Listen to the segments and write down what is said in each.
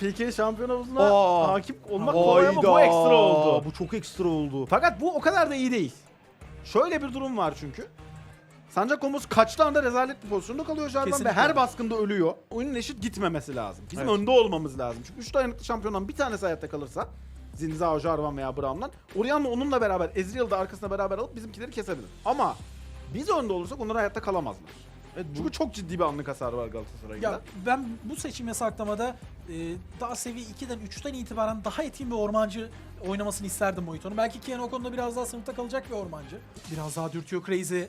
PK şampiyon havuzuna Aa. hakim olmak kolay ama bu ekstra oldu. Bu çok ekstra oldu. Fakat bu o kadar da iyi değil. Şöyle bir durum var çünkü. Sancak kombosu kaçtığı anda rezalet bir pozisyonda kalıyor Jarvan ve Kesinlikle. her baskında ölüyor. Oyunun eşit gitmemesi lazım. Bizim Evet. önde olmamız lazım. Çünkü 3 dayanıklı şampiyondan bir tanesi hayatta kalırsa Zinzao, Jarvan veya Braum'dan Orianna onunla beraber Ezreal da arkasına beraber alıp bizimkileri kesebilir. Ama biz önde olursak onlar hayatta kalamazlar. Evet, bu- Çünkü çok ciddi bir anlık hasar var Galatasaray'da. Ya ben bu seçim yasaklamada e, daha seviye 2'den 3'ten itibaren daha etkin bir ormancı oynamasını isterdim Moito'nun. Belki Kian o konuda biraz daha sınıfta kalacak bir ormancı. Biraz daha dürtüyor Crazy.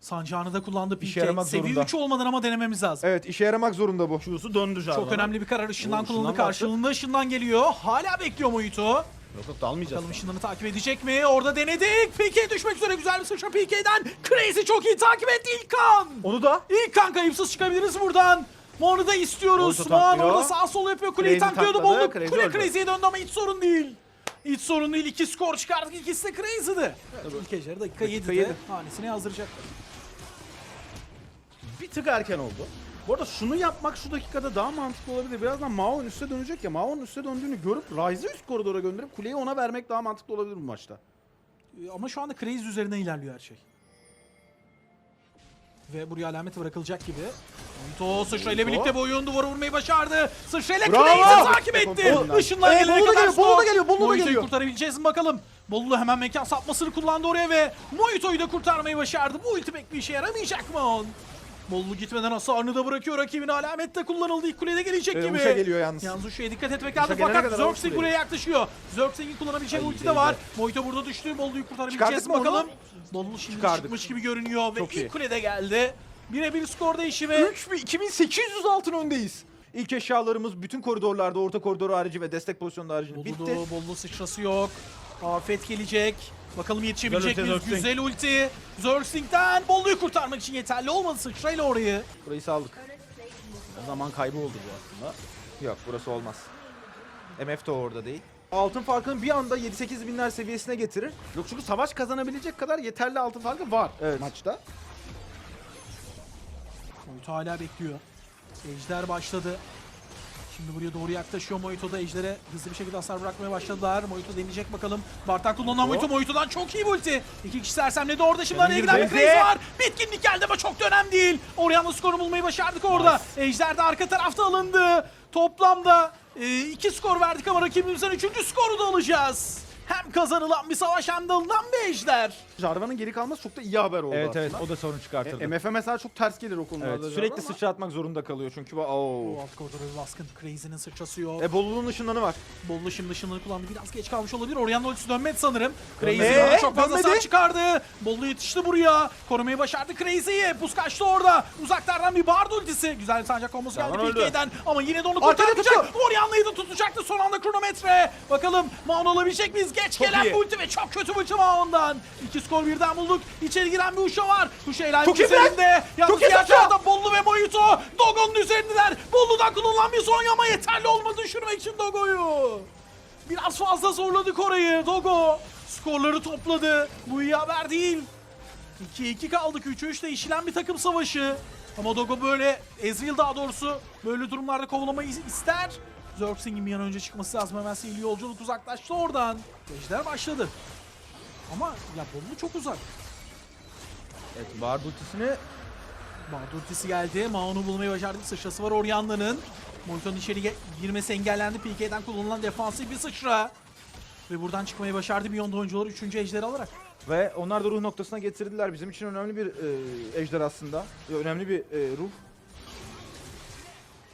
Sancağını da kullandı İşe PK. yaramak Seviye zorunda. 3 olmadan ama denememiz lazım. Evet işe yaramak zorunda bu. Q'su döndü Jarvan'a. Çok önemli bir karar. Işından Oo, ışından kullanıldı. baktı. Karşılığında ışından geliyor. Hala bekliyor Moito. Yok yok dalmayacağız. Bakalım ışınlarını takip edecek mi? Orada denedik. PK düşmek üzere güzel bir sıçra PK'den. Crazy çok iyi takip etti ilk kan. Onu da İlk kan kayıpsız çıkabiliriz buradan. Onu da istiyoruz. Taklıyor. orada sağ sol yapıyor. Kuleyi Crazy tanklıyordu. takladı, Crazy kule öldü. Crazy'ye döndü ama hiç sorun değil. Hiç sorun değil. İki skor çıkardık. İkisi de Crazy'di. Evet, ilk ejderi dakika Dakika 7'de yedi. hanesine yazdıracaklar. bir tık erken oldu. Bu arada şunu yapmak şu dakikada daha mantıklı olabilir. Birazdan Mao'nun üste dönecek ya. Mao'nun üste döndüğünü görüp Ryze'ı üst koridora gönderip kuleyi ona vermek daha mantıklı olabilir bu maçta. Ee, Ama şu anda Crazy üzerinden ilerliyor her şey. Ve buraya alameti bırakılacak gibi. Monto sıçra ile birlikte bu oyun duvara vurmayı başardı. Sıçra ile! Crazy takip etti. Işınlar Ee, gelene kadar geliyor, Bolu da geliyor, Bolu da geliyor. kurtarabileceğiz mi bakalım. Bolu hemen mekan sapmasını kullandı oraya ve Moito'yu da kurtarmayı başardı. Bu ulti pek bir işe yaramayacak mı on? Bolu gitmeden hasarını da bırakıyor. Rakibin alamet de kullanıldı. İlk kulede gelecek Ee, gibi. Uşa geliyor yalnız. Yalnız Uşa'ya dikkat etmek lazım fakat Zerxing buraya yaklaşıyor. Zerxing'in kullanabileceği ulti de var. Moito burada düştü. Bolu'yu kurtarabileceğiz bakalım. Bolu şimdi Çıkardık. çıkmış gibi görünüyor ve Çok ilk iyi. kulede geldi. Birebir skor değişimi. 3 2800 altın öndeyiz. İlk eşyalarımız bütün koridorlarda, orta koridor harici ve destek pozisyonunda haricinde bitti. Bolu, Bolu sıçrası yok. Afet gelecek. Bakalım yetişebilecek miyiz? Güzel ulti. Zerxing'den Bolu'yu kurtarmak için yeterli olmadı sıçrayla orayı. Burayı saldık. Zaman kaybı oldu bu aslında. Yok burası olmaz. MF de orada değil. Altın farkını bir anda 7-8 binler seviyesine getirir. Yok çünkü savaş kazanabilecek kadar yeterli altın farkı var Evet. maçta. Moito hala bekliyor. Ejder başladı. Şimdi buraya doğru yaklaşıyor Moito da Ejder'e hızlı bir şekilde hasar bırakmaya başladılar. Moito deneyecek bakalım. Bartak kullanılan Moito. Moito'dan çok iyi ulti. İki kişi sersemledi orada. Şimdi araya giden bir. Crazy var. Bitkinlik geldi ama çok da önemli değil. Orianna skoru bulmayı başardık orada. Ejder de arka tarafta alındı. Toplamda e, iki skor verdik ama rakibimizden üçüncü skoru da alacağız. Hem kazanılan bir savaş hem de alınan bir Ejder. Jarvan'ın geri kalması çok da iyi haber oldu Evet aslında. evet o da sorun çıkartırdı. E, MF'e mesela çok ters gelir o evet, konularda. sürekli Jarvan sıçratmak zorunda kalıyor çünkü bu O Oo. alt koridora bir baskın. Crazy'nin sıçrası yok. E Bolu'nun ışınlanı var. Bollu şimdi ışınları kullandı. Biraz geç kalmış olabilir. Orianna ultisi dönmedi sanırım. Crazy daha çok fazla Dönmedi. sağ çıkardı. Bollu yetişti buraya. Korumayı başardı Crazy'yi. Pus kaçtı orada. Uzaklardan bir bard ultisi. Güzel bir sancak kombosu geldi. PK'den. Ama yine de onu kurtaracak. Orianna'yı da tutacaktı son anda kronometre. Bakalım Maon olabilecek miyiz? Geç Çok gelen iyi. bir ulti ve çok kötü bir ulti Maon'dan. İki skor birden bulduk. İçeri giren bir Uşa var. Uşa iyi üzerinde. Yalnız diğer tarafta Bollu ve Moito. Dogo'nun üzerindeler. Bollu'dan kullanılan bir son ama yeterli olmadı düşürmek için Dogo'yu. Biraz fazla zorladık orayı. Dogo skorları topladı. Bu iyi haber değil. 2-2 kaldık. 3-3 değişilen bir takım savaşı. Ama Dogo böyle, Ezreal daha doğrusu böyle durumlarda kovalamayı ister. Zerxing'in bir an önce çıkması lazım. Hemen sihirli yolculuk uzaklaştı oradan. Ejder başladı. Ama ya Bolu çok uzak. Evet Bard ultisini Bard ultisi geldi. Maon'u bulmayı başardık. Sıçrası var Orianna'nın. Moito'nun içeri girmesi engellendi. PK'den kullanılan defansif bir sıçra. Ve buradan çıkmayı başardı Beyond oyuncuları 3. ejderi alarak. ve onlar da ruh noktasına getirdiler. Bizim için önemli bir e, ejder aslında. Önemli bir e, ruh.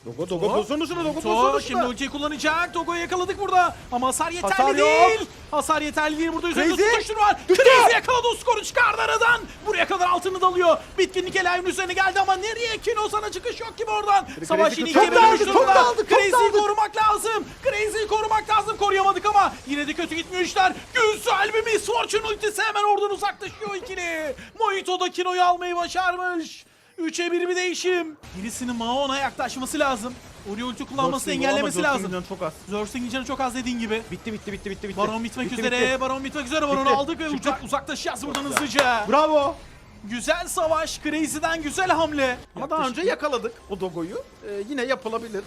Dogo Dogo pozisyon dışında Dogo pozisyon Dogo dışında. şimdi ultiyi kullanacak. Dogo'yu yakaladık burada. Ama hasar yeterli Hasar yok. değil. Hasar yeterli değil. Burada üzerinde Crazy. tutuştur var. Düştü. Crazy yakaladı o skoru çıkardı aradan. Buraya kadar altını dalıyor. Bitkinlik Elay'ın üzerine geldi ama nereye? Kino sana çıkış yok gibi oradan. Savaş yine ikiye bölünmüş daldı, çok durumda. Crazy'yi korumak lazım. Crazy'yi korumak lazım. Koruyamadık ama yine de kötü gitmiyor işler. Güzel bir Miss Fortune ultisi hemen oradan uzaklaşıyor ikili. Mojito da Kino'yu almayı başarmış. 3'e 1 bir değişim. Birisinin Maon'a yaklaşması lazım. Oraya ulti single ama engellemesi lazım. single'den çok az. Zerxing'in canı çok az dediğin gibi. Bitti bitti bitti bitti bitti. Baron bitmek Bitti, üzere. bitti. Baron bitmek üzere. Baron'u aldık ve uzak, uzaklaşacağız buradan hızlıca. Bravo. Güzel savaş. Crazy'den güzel hamle. Ama daha önce yakaladık o Dogo'yu. Ee, yine yapılabilir.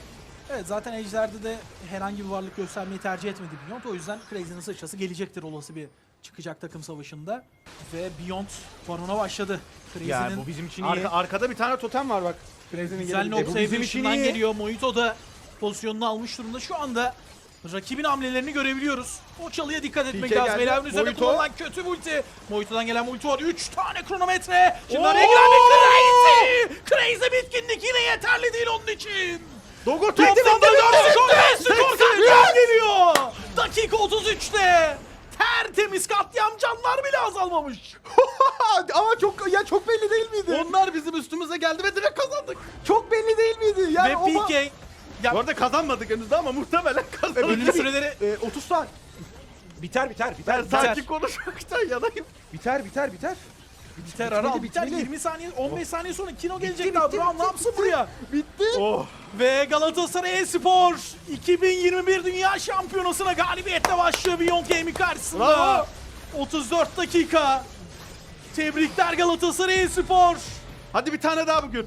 Evet zaten Ejder'de de herhangi bir varlık göstermeyi tercih etmedi Beyond. O yüzden Crazy'nin sıçrası gelecektir olası bir çıkacak takım savaşında. Ve Beyond Baron'a başladı. Crazy'nin bu bizim için iyi. Arka, arkada bir tane totem var bak. Crazy'nin güzel bu bizim için iyi. geliyor. Mojito da pozisyonunu almış durumda. Şu anda rakibin hamlelerini görebiliyoruz. O çalıya dikkat etmek PK lazım. geldi. Elav'ın üzerine Mojito. kullanılan kötü ulti. Mojito'dan gelen ulti var. 3 tane kronometre. Şimdi Oo! araya giren bir Crazy. Crazy bitkinlik yine yeterli değil onun için. Dogo Toplamda bitti, bitti, 4 bitti, skor bitti. 5 skor geliyor. Dakika 33'te. Tertemiz katliam canlar bile azalmamış. Ama çok ya çok belli değil miydi? Onlar bizim üstümüze geldi ve direkt kazandık. Çok belli değil miydi? Yani Ve o PK Bu arada kazanmadık henüz ama muhtemelen kazandık. ölüm süreleri e, 30 saat. Biter biter biter. Ben biter. sakin konuşmaktan yanayım. Biter biter biter. Biter ara Bitmeli, biter bitmeli. 20 saniye 15 saniye sonra Kino gelecek bitti, daha Brown ne bitti, yapsın bitti. buraya? Bitti. Oh. Ve Galatasaray Espor 2021 Dünya Şampiyonası'na galibiyetle başlıyor Beyond Gaming karşısında. Bravo. 34 dakika. Tebrikler Galatasaray Espor. Hadi bir tane daha bugün.